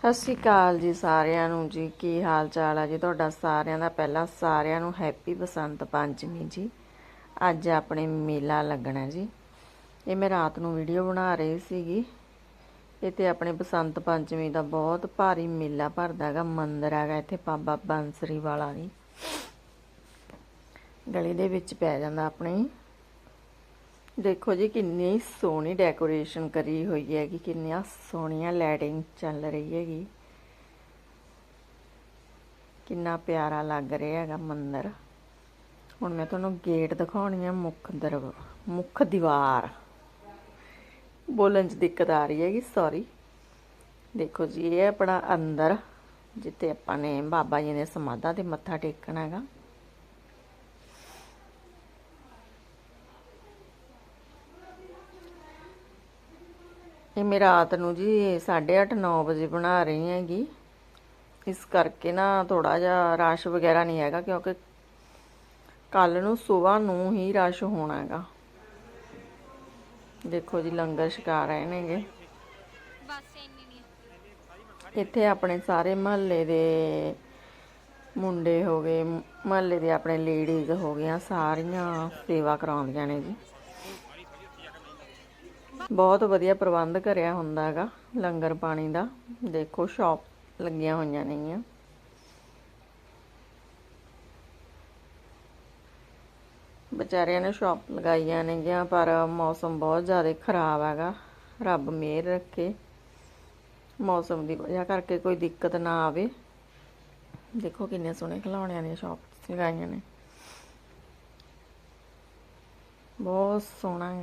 ਸਤਿ ਸ਼੍ਰੀ ਅਕਾਲ ਜੀ ਸਾਰਿਆਂ ਨੂੰ ਜੀ, ਕੀ ਹਾਲ ਚਾਲ ਆ ਜੀ? ਤੁਹਾਡਾ ਸਾਰਿਆਂ ਦਾ ਪਹਿਲਾਂ ਸਾਰਿਆਂ ਨੂੰ ਹੈਪੀ ਬਸੰਤ ਪੰਚਮੀ ਜੀ। ਅੱਜ ਆਪਣੇ ਮੇਲਾ ਲੱਗਣਾ ਜੀ। ਇਹ ਮੈਂ ਰਾਤ ਨੂੰ ਵੀਡੀਓ ਬਣਾ ਰਹੀ ਸੀਗੀ। ਇਹ ਤੇ ਆਪਣੇ ਬਸੰਤ ਪੰਚਮੀ ਦਾ ਬਹੁਤ ਭਾਰੀ ਮੇਲਾ ਭਰਦਾ ਹੈਗਾ, ਮੰਦਿਰ ਹੈਗਾ ਇੱਥੇ ਬਾਬਾ ਬੰਸਰੀ ਵਾਲਾ ਜੀ। ਗਲੀ ਦੇ ਵਿੱਚ ਪੈ ਜਾਂਦਾ ਆਪਣੇ। ਦੇਖੋ ਜੀ, ਕਿੰਨੀ ਸੋਹਣੀ ਡੈਕੋਰੇਸ਼ਨ ਕਰੀ ਹੋਈ ਹੈਗੀ, ਕਿੰਨੀਆਂ ਸੋਹਣੀਆਂ ਲਾਈਟਿੰਗ ਚੱਲ ਰਹੀ ਹੈਗੀ। ਕਿੰਨਾ ਪਿਆਰਾ ਲੱਗ ਰਿਹਾ ਹੈਗਾ ਮੰਦਿਰ। ਹੁਣ ਮੈਂ ਤੁਹਾਨੂੰ ਗੇਟ ਦਿਖਾਉਣੀ ਹੈ ਮੁੱਖ ਦਰ ਮੁੱਖ ਦੀਵਾਰ। ਬੋਲਣ 'ਚ ਦਿੱਕਤ ਆ ਰਹੀ ਹੈਗੀ ਸੌਰੀ ਦੇਖੋ ਜੀ, ਇਹ ਆਪਣਾ ਅੰਦਰ, ਜਿੱਥੇ ਆਪਾਂ ਨੇ ਬਾਬਾ ਜੀ ਦੇ ਸਮਾਧਾਂ ਤੇ ਮੱਥਾ ਟੇਕਣਾ ਹੈਗਾ। ਇਹ ਮੈਂ ਰਾਤ ਨੂੰ ਜੀ 8:30 9 ਵਜੇ ਬਣਾ ਰਹੀ ਹੈਗੀ। ਇਸ ਕਰਕੇ ਨਾ ਥੋੜਾ ਜਿਹਾ ਰਸ਼ ਵਗੈਰਾ ਨਹੀਂ ਹੈਗਾ, ਕਿਉਂਕਿ ਕੱਲ ਨੂੰ ਸਵੇਰ ਨੂੰ ਹੀ ਰਸ਼ ਹੋਣਾ ਹੈਗਾ। ਦੇਖੋ ਜੀ ਲੰਗਰ ਛਕਾ ਰਹੇ ਨੇਗੇ। ਬਸ ਇੱਥੇ ਆਪਣੇ ਸਾਰੇ ਮਹੱਲੇ ਦੇ ਮੁੰਡੇ ਹੋ ਗਏ, ਮਹੱਲੇ ਦੇ ਆਪਣੇ ਲੇਡੀਜ਼ ਹੋ ਗਈਆਂ ਸਾਰੀਆਂ ਸੇਵਾ ਕਰਾਉਂਦੀਆਂ ਨੇ ਜੀ। ਬਹੁਤ ਵਧੀਆ ਪ੍ਰਬੰਧ ਕਰਿਆ ਹੁੰਦਾ ਹੈਗਾ, ਲੰਗਰ ਪਾਣੀ ਦਾ। ਦੇਖੋ ਸ਼ਾਪ ਲੱਗੀਆਂ ਹੋਈਆਂ ਨੇਗੀਆਂ। ਵਿਚਾਰਿਆਂ ਨੇ ਸ਼ਾਪ ਲਗਾਈਆਂ ਨੇਗੀਆਂ, ਪਰ ਮੌਸਮ ਬਹੁਤ ਜ਼ਿਆਦਾ ਖਰਾਬ ਹੈਗਾ। ਰੱਬ ਮਿਹਰ ਰੱਖੇ। ਮੌਸਮ ਦੀ ਵਜ੍ਹਾ ਕਰਕੇ ਕੋਈ ਦਿੱਕਤ ਨਾ ਆਵੇ। ਦੇਖੋ ਕਿੰਨੇ ਸੋਹਣੇ ਖਿਡੌਣਿਆਂ ਦੀਆਂ ਸ਼ਾਪਸ ਲਗਾਈਆਂ ਨੇ। ਬਹੁਤ ਸੋਹਣਾ ਹੈ